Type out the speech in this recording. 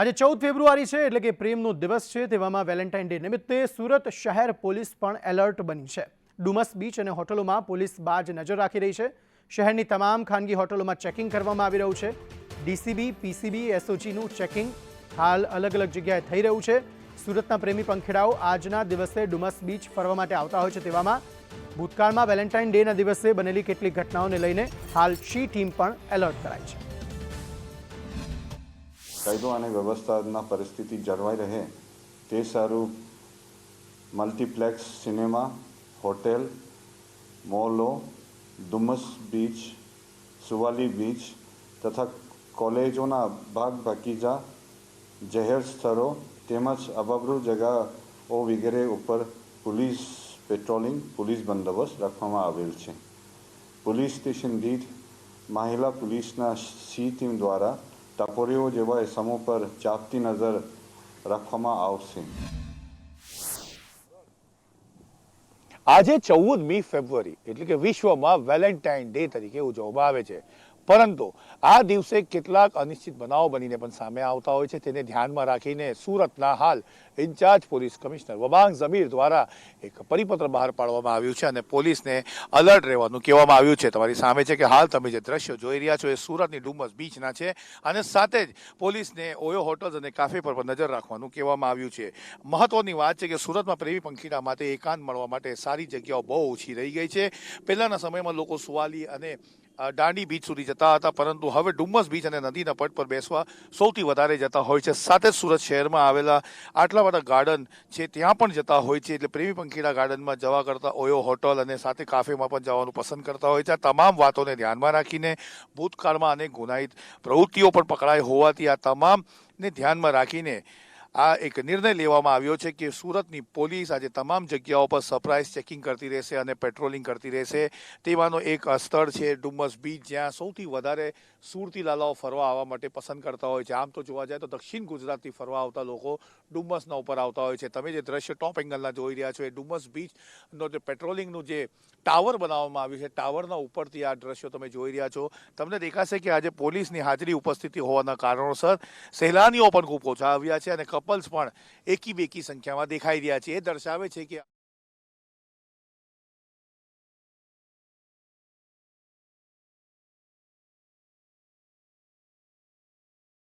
આજે ચૌદ ફેબ્રુઆરી છે એટલે કે પ્રેમનો દિવસ છે તેવામાં વેલેન્ટાઇન ડે નિમિત્તે સુરત શહેર પોલીસ પણ એલર્ટ બની છે. ડુમસ બીચ અને હોટલોમાં પોલીસ બાજ નજર રાખી રહી છે. શહેરની તમામ ખાનગી હોટલોમાં ચેકિંગ કરવામાં આવી રહ્યું છે. ડીસીબી, પીસીબી, એસઓજીનું ચેકિંગ હાલ અલગ અલગ જગ્યાએ થઈ રહ્યું છે. સુરતના પ્રેમી પંખેડાઓ આજના દિવસે ડુમસ બીચ ફરવા માટે આવતા હોય છે તેવામાં. ભૂતકાળમાં વેલેન્ટાઇન ડેના દિવસે બનેલી કેટલીક ઘટનાઓને લઈને હાલ શી ટીમ પણ એલર્ટ કરાઈ છે. કાયદો અને વ્યવસ્થાના પરિસ્થિતિ જળવાઈ રહે તે સારું મલ્ટીપ્લેક્સ સિનેમા, હોટેલ, મોલો, ડુમસ બીચ, સુવાલી બીચ તથા કોલેજોના બાગ બગીચા જાહેર સ્થળો તેમજ અબાબરૂ જગાઓ વગેરે ઉપર પોલીસ પેટ્રોલિંગ, પોલીસ બંદોબસ્ત રાખવામાં આવેલ છે. પોલીસ સ્ટેશન દીઠ મહિલા પોલીસના સી ટીમ દ્વારા ટપોરીઓ જેવા સમૂહ પર ચાપતી નજર રાખવામાં આવશે. આજે ચૌદમી ફેબ્રુઆરી, એટલે કે વિશ્વમાં વેલેન્ટાઇન ડે તરીકે ઉજવવામાં આવે છે. પરંતુ આ દિવસે કેટલાક અનિશ્ચિત બનાવો બનીને પણ સામે આવતા હોય છે. તેને ધ્યાનમાં રાખીને સુરતના હાલ incharge police commissioner Wabang Jamir દ્વારા એક પરિપત્ર બહાર પાડવામાં આવ્યું છે અને પોલીસને અલર્ટ રહેવાનું કહેવામાં આવ્યું છે. તમારી સામે છે કે હાલ તમે જે દ્રશ્યો જોઈ રહ્યા છો એ સુરતની ડુમસ બીચના છે અને સાથે જ પોલીસને ઓયો હોટલ્સ અને કાફે પર પણ નજર રાખવાનું કહેવામાં આવ્યું છે. મહત્વની વાત છે કે સુરતમાં પ્રેમી પંખીડા માટે એકાંત મળવા માટે સારી જગ્યાઓ બહુ ઓછી રહી ગઈ છે. પહેલાંના સમયમાં લોકો સુવાલી અને દાંડી બીચ સુધી જતા હતા, પરંતુ હવે ડુમ્મસ બીચ અને નદીના પટ પર બેસવા સૌથી વધારે જતા હોય છે. સાથે જ સુરત શહેરમાં આવેલા આટલા બધા ગાર્ડન છે, ત્યાં પણ જતા હોય છે. એટલે પ્રેમી પંખીડા ગાર્ડનમાં જવા કરતાં ઓયો હોટલ અને સાથે કાફેમાં પણ જવાનું પસંદ કરતા હોય છે. આ તમામ વાતોને ધ્યાનમાં રાખીને ભૂતકાળમાં અનેક ગુનાહિત પ્રવૃત્તિઓ પણ પકડાઈ હોવાથી આ તમામને ધ્યાનમાં રાખીને આ એક નિર્ણય લેવામાં આવ્યો છે કે સુરતની પોલીસ આજે તમામ જગ્યાઓ પર સરપ્રાઇઝ ચેકિંગ કરતી રહેશે અને પેટ્રોલિંગ કરતી રહેશે. તેમાંનો એક સ્થળ છે ડુમસ બીચ, જ્યાં સૌથી વધારે સુરતી લાલાઓ ફરવા આવવા માટે પસંદ કરતા હોય છે. આમ તો જોવા જાય તો દક્ષિણ ગુજરાતથી ફરવા આવતા લોકો ડુમસના ઉપર આવતા હોય છે. તમે જે દ્રશ્ય ટોપ એંગલના જોઈ રહ્યા છો એ ડુમસ બીચનો જે પેટ્રોલિંગનું જે ટાવર બનાવવામાં આવ્યું છે, ટાવરના ઉપરથી આ દ્રશ્યો તમે જોઈ રહ્યા છો. તમને દેખાશે કે આજે પોલીસની હાજરી ઉપસ્થિતિ હોવાના કારણોસર સહેલાનીઓ પણ ખૂબ ઓછા આવ્યા છે અને કપલ્સ પણ એકી બેકી સંખ્યામાં દેખાઈ રહ્યા છે. એ દર્શાવે છે કે